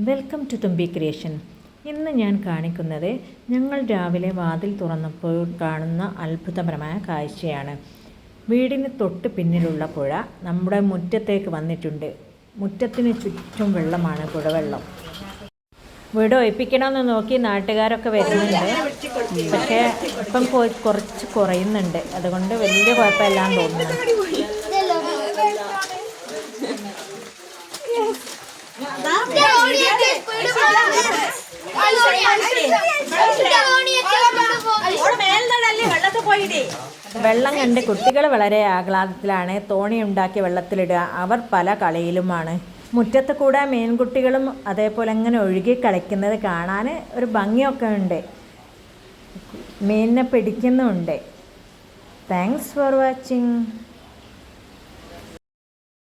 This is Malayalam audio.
വെൽക്കം ടു തുമ്പി ക്രിയേഷൻ. ഇന്ന് ഞാൻ കാണിക്കുന്നത് ഞങ്ങൾ രാവിലെ വാതിൽ തുറന്നപ്പോൾ കാണുന്ന അത്ഭുതപരമായ കാഴ്ചയാണ്. വീടിന് തൊട്ട് പിന്നിലുള്ള പുഴ നമ്മുടെ മുറ്റത്തേക്ക് വന്നിട്ടുണ്ട്. മുറ്റത്തിന് ചുറ്റും വെള്ളമാണ് പുഴവെള്ളം. വീട് ഒഴിപ്പിക്കണമെന്ന് നോക്കി നാട്ടുകാരൊക്കെ വരുന്നുണ്ട്. പക്ഷേ ഇപ്പം കുറച്ച് കുറയുന്നുണ്ട്. അതുകൊണ്ട് വലിയ കുഴപ്പമില്ലാന്ന് തോന്നുന്നു. വെള്ളം കണ്ട് കുട്ടികൾ വളരെ ആഹ്ലാദത്തിലാണ് തോണി ഉണ്ടാക്കി വെള്ളത്തിലിടുക. അവർ പല കളിയിലുമാണ്. മുറ്റത്ത് കൂടെ മീൻകുട്ടികളും അതേപോലെ അങ്ങനെ ഒഴുകി കളിക്കുന്നത് കാണാൻ ഒരു ഭംഗിയൊക്കെ ഉണ്ട്. മീനിനെ പിടിക്കുന്നുമുണ്ട് താങ്ക്സ് ഫോർ വാച്ചിങ്